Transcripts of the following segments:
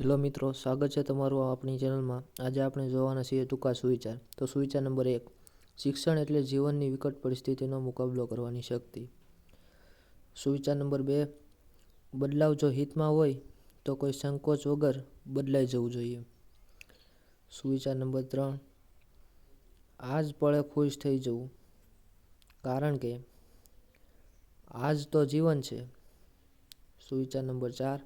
Hello મિત્રો, સ્વાગત છે તમારું આપણી ચેનલમાં. આજે આપણે જોવાના છીએ ટૂંકા સુવિચાર. તો સુવિચાર નંબર એક, શિક્ષણ એટલે જીવનની વિકટ પરિસ્થિતિનો મુકાબલો કરવાની શક્તિ. સુવિચાર નંબર બે, બદલાવ જો હિતમાં હોય, તો કોઈ સંકોચ વગર બદલાઈ જવું જોઈએ. સુવિચાર નંબર ત્રણ, આજ પળે ખુશ થઈ જવું. કારણ કે, આજ તો જીવન છે. સુવિચાર નંબર ચાર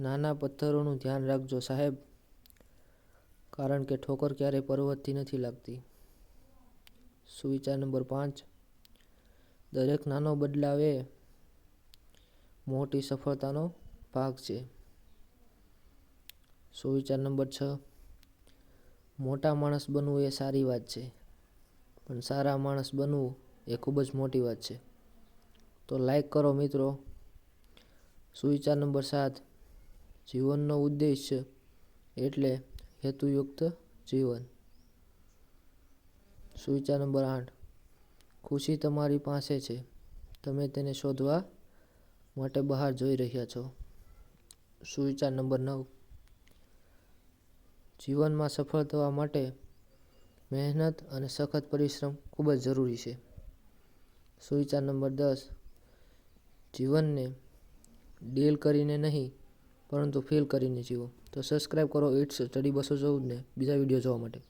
નાના પથ્થરોનું ધ્યાન રાખજો સાહેબ. કારણ કે ઠોકર ક્યારેય પર્વતથી નથી લાગતી. સુવિચાર નંબર પાંચ. દરેક નાનો બદલાવ એ મોટી સફળતાનો ભાગ છે. સુવિચાર નંબર છ. મોટા માણસ બનવું એ સારી વાત છે, પણ સારા માણસ બનવું એ ખૂબ જ મોટી વાત છે. તો લાઈક કરો મિત્રો. સુવિચાર નંબર સાત. જીવનનો ઉદ્દેશ્ય એટલે હેતુયુક્ત જીવન. સુવિચાર નંબર આઠ. ખુશી તમારી પાસે છે. તમે તેને શોધવા માટે બહાર જોઈ રહ્યા છો. સુવિચાર નંબર નવ. જીવનમાં સફળ થવા માટે મહેનત અને સખત પરિશ્રમ ખૂબ જ જરૂરી છે. સુવિચાર નંબર દસ. જીવનને ડીલ કરીને નહીં પરંતુ ફેલ કરીને જીવો. તો સબસ્ક્રાઈબ કરો ઇટ્સ સ્ટડી બસો ચૌદને બીજા વીડિયો જોવા માટે.